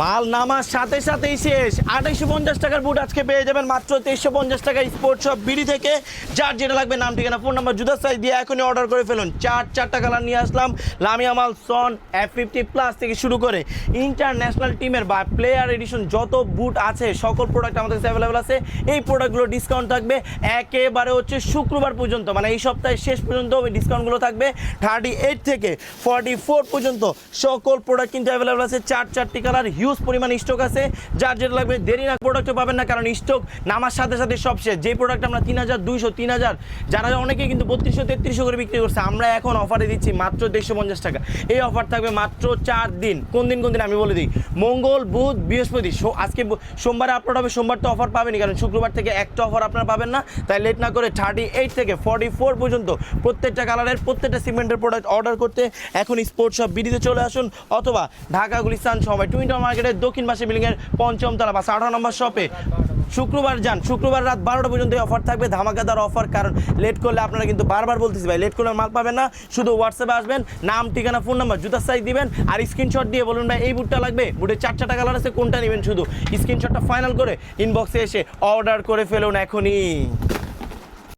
মাল নামার সাথে সাথেই শেষ। আঠাইশো পঞ্চাশ টাকার বুট আজকে পেয়ে যাবেন মাত্র তেইশশো পঞ্চাশ টাকায় স্পোর্ট শপ বিডি থেকে। যার যেটা লাগবে নাম, ঠিকানা ফোন নাম্বার জুদার সাইজ দিয়ে এখনই অর্ডার করে ফেলুন। চার চারটা কালার নিয়ে আসলাম। লামিয়া মাল সন এফ ফিফটি প্লাস থেকে শুরু করে ইন্টারন্যাশনাল টিমের বা প্লেয়ার এডিশন যত বুট আছে, সকল প্রোডাক্ট আমাদের কাছে অ্যাভেলেবেল আছে। এই প্রোডাক্টগুলো ডিসকাউন্ট থাকবে একেবারে হচ্ছে শুক্রবার পর্যন্ত। মানে এই সপ্তাহের শেষ পর্যন্ত ওই ডিসকাউন্টগুলো থাকবে থার্টি এইট থেকে ফর্টি ফোর পর্যন্ত। সকল প্রোডাক্ট কিন্তু অ্যাভেলেবেল আছে। চার চারটি কালার হিউজ পরিমাণ স্টক আছে। যার যেটা লাগবে দেরি না প্রোডাক্টও পাবেন না, কারণ স্টক নামার সাথে সাথে সব শেষ। যে প্রোডাক্ট আমরা তিন হাজার, দুইশো, তিন হাজার, যারা অনেকে কিন্তু বত্রিশশো, তেত্রিশশো করে বিক্রি করছে, আমরা এখন অফারে দিচ্ছি মাত্র দেড়শো পঞ্চাশ টাকা। এই অফার থাকবে মাত্র চার দিন। কোন দিন কোন দিন আমি বলে দিই। মঙ্গল, বুধ, বৃহস্পতি আজকে সোমবারে আপলোড হবে, সোমবার তো অফার পাবেনি কারণ শুক্রবার থেকে একটা অফার আপনারা পাবেন না। তাই লেট না করে থার্টি এইট থেকে ফর্টি ফোর পর্যন্ত প্রত্যেকটা কালারের প্রত্যেকটা সিমেন্টের প্রোডাক্ট অর্ডার করতে এখন স্পোর্টস শপ বিডিতে চলে আসুন, অথবা ঢাকা, গুলিস্তান সময় টুইন্টার মার্কেটের দক্ষিণ পাশে বিল্ডিংয়ের পঞ্চম তলা বা আঠারো নম্বর শপে। শুক্রবার যান, শুক্রবার রাত বারোটা পর্যন্ত অফার থাকবে, ধামাকাদার অফার কারণ লেট করলে আপনারা কিন্তু বারবার বলতেছি ভাই লেট করলে মাল পাবেন না, শুধু হোয়াটসঅ্যাপে আসবেন, নাম, ঠিকানা ফোন নাম্বার জুতার সাইজ দিবেন, আর স্ক্রিনশট দিয়ে বলুন ভাই, এই বুটটা লাগবে বুটের চার চারটা কালার আছে, কোনটা নেবেন শুধু? স্ক্রিনশটটা ফাইনাল করে ইনবক্সে এসে অর্ডার করে ফেলুন এখনই।